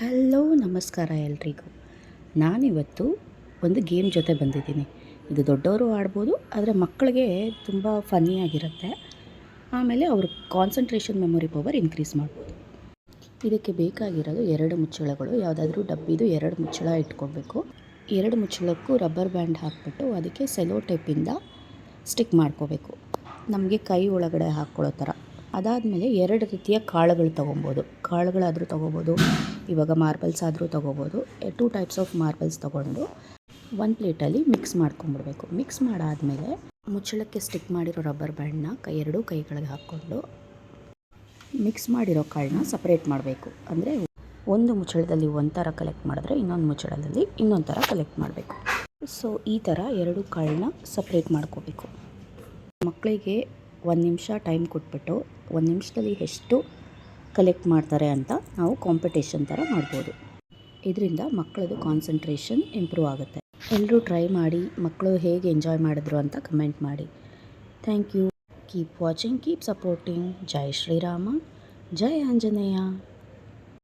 Hello, ನಮಸ್ಕಾರ ಎಲ್ರಿಗೂ. ನಾನಿವತ್ತು ಒಂದು ಗೇಮ್ ಜೊತೆ ಬಂದಿದ್ದೀನಿ. ಇದು ದೊಡ್ಡವರು ಆಡ್ಬೋದು, ಆದರೆ ಮಕ್ಕಳಿಗೆ ತುಂಬ ಫನ್ನಿಯಾಗಿರುತ್ತೆ ಆಮೇಲೆ ಅವ್ರ ಕಾನ್ಸಂಟ್ರೇಷನ್ ಮೆಮೊರಿ ಪವರ್ ಇನ್ಕ್ರೀಸ್ ಮಾಡ್ಬೋದು. ಇದಕ್ಕೆ ಬೇಕಾಗಿರೋದು ಎರಡು ಮುಚ್ಚಳಗಳು, ಯಾವುದಾದ್ರೂ ಡಬ್ಬಿದು ಎರಡು ಮುಚ್ಚಳ ಇಟ್ಕೊಳ್ಬೇಕು ಎರಡು ಮುಚ್ಚಳಕ್ಕೂ ರಬ್ಬರ್ ಬ್ಯಾಂಡ್ ಹಾಕ್ಬಿಟ್ಟು ಅದಕ್ಕೆ ಸೆಲೋ ಟೈಪಿಂದ ಸ್ಟಿಕ್ ಮಾಡ್ಕೋಬೇಕು. ನಮಗೆ ಕೈ ಒಳಗಡೆ ಹಾಕ್ಕೊಳ್ಳೋ ಥರ. ಅದಾದಮೇಲೆ ಎರಡು ರೀತಿಯ ಕಾಳುಗಳು ತೊಗೊಬೋದು. ಕಾಳುಗಳಾದರೂ ತೊಗೋಬೋದು, ಇವಾಗ ಮಾರ್ಬಲ್ಸ್ ಆದರೂ ತೊಗೋಬೋದು ಟೂ ಟೈಪ್ಸ್ ಆಫ್ ಮಾರ್ಬಲ್ಸ್ ತೊಗೊಂಡು ಒಂದು ಪ್ಲೇಟಲ್ಲಿ ಮಿಕ್ಸ್ ಮಾಡ್ಕೊಂಬಿಡ್ಬೇಕು ಮಿಕ್ಸ್ ಮಾಡಾದಮೇಲೆ ಮುಚ್ಚಳಕ್ಕೆ ಸ್ಟಿಕ್ ಮಾಡಿರೋ ರಬ್ಬರ್ ಬ್ಯಾಂಡ್ನ ಕೈ, ಎರಡೂ ಕೈಗಳಿಗೆ ಹಾಕ್ಕೊಂಡು ಮಿಕ್ಸ್ ಮಾಡಿರೋ ಕಾಳನ್ನ ಸಪ್ರೇಟ್ ಮಾಡಬೇಕು. ಅಂದರೆ ಒಂದು ಮುಚ್ಚಳದಲ್ಲಿ ಒಂದು ಕಲೆಕ್ಟ್ ಮಾಡಿದ್ರೆ ಇನ್ನೊಂದು ಮುಚ್ಚಳದಲ್ಲಿ ಇನ್ನೊಂದು ಥರ ಕಲೆಕ್ಟ್ ಮಾಡಬೇಕು. ಸೊ ಈ ಥರ ಎರಡು ಕಾಳನ್ನ ಸಪ್ರೇಟ್ ಮಾಡ್ಕೋಬೇಕು. ಮಕ್ಕಳಿಗೆ ಒಂದು ನಿಮಿಷ ಟೈಮ್ ಕೊಟ್ಬಿಟ್ಟು ಒಂದು ನಿಮಿಷದಲ್ಲಿ ಎಷ್ಟು ಕಲೆಕ್ಟ್ ಮಾಡ್ತಾರೆ ಅಂತ ನಾವು ಕಾಂಪಿಟೇಷನ್ ಥರ ಮಾಡ್ಬೋದು. ಇದರಿಂದ ಮಕ್ಕಳದು ಕಾನ್ಸಂಟ್ರೇಷನ್ ಇಂಪ್ರೂವ್ ಆಗುತ್ತೆ. ಎಲ್ಲರೂ ಟ್ರೈ ಮಾಡಿ, ಮಕ್ಕಳು ಹೇಗೆ ಎಂಜಾಯ್ ಮಾಡಿದ್ರು ಅಂತ ಕಮೆಂಟ್ ಮಾಡಿ. Thank you keep watching keep supporting ಜೈ ಶ್ರೀರಾಮ, ಜೈ ಆಂಜನೇಯ.